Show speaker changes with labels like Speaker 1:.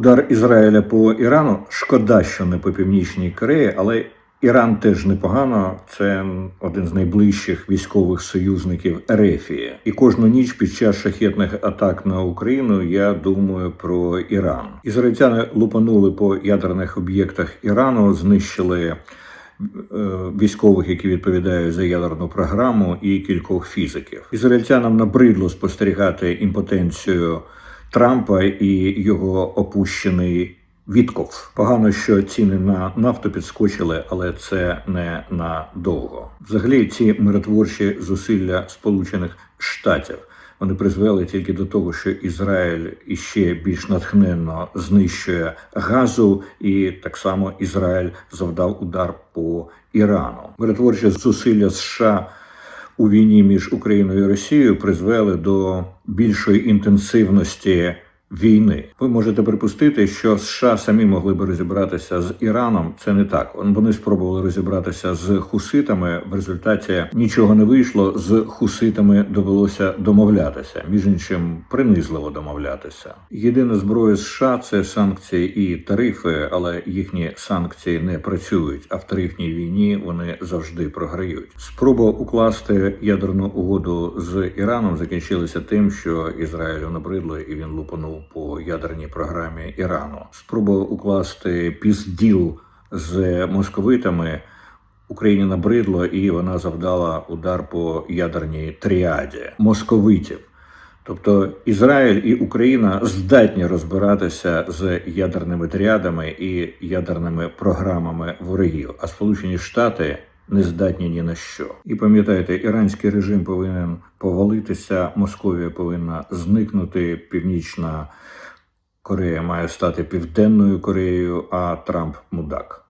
Speaker 1: Удар Ізраїля по Ірану шкода, що не по північній Кореї, але Іран теж непогано. Це один з найближчих військових союзників Ерефії. І кожну ніч під час шахетних атак на Україну я думаю про Іран. Ізраїльтяни лупанули по ядерних об'єктах Ірану, знищили е, військових, які відповідають за ядерну програму, і кількох фізиків. Ізраїльтянам набридло спостерігати імпотенцію Трампа і його опущений Вітков. Погано, що ціни на нафту підскочили, але це не надовго. Взагалі, ці миротворчі зусилля Сполучених Штатів вони призвели тільки до того, що Ізраїль іще більш натхненно знищує газу, і так само Ізраїль завдав удар по Ірану. Миротворчі зусилля США у війні між Україною і Росією призвели до більшої інтенсивності війни. Ви можете припустити, що США самі могли би розібратися з Іраном. Це не так. Вони спробували розібратися з хуситами. В результаті нічого не вийшло. З хуситами довелося домовлятися. Між іншим, принизливо домовлятися. Єдина зброя США це санкції і тарифи, але їхні санкції не працюють. А в тарифній війні вони завжди програють. Спроба укласти ядерну угоду з Іраном закінчилася тим, що Ізраїлю набридло і він лупанув по ядерній програмі Ірану. Спроба укласти пізділ з московитами Україні набридло, і вона завдала удар по ядерній тріаді московитів. Тобто Ізраїль і Україна здатні розбиратися з ядерними тріадами і ядерними програмами ворогів, а Сполучені Штати не здатні ні на що. І пам'ятайте, іранський режим повинен повалитися, Московія повинна зникнути, Північна Корея має стати Південною Кореєю, а Трамп мудак.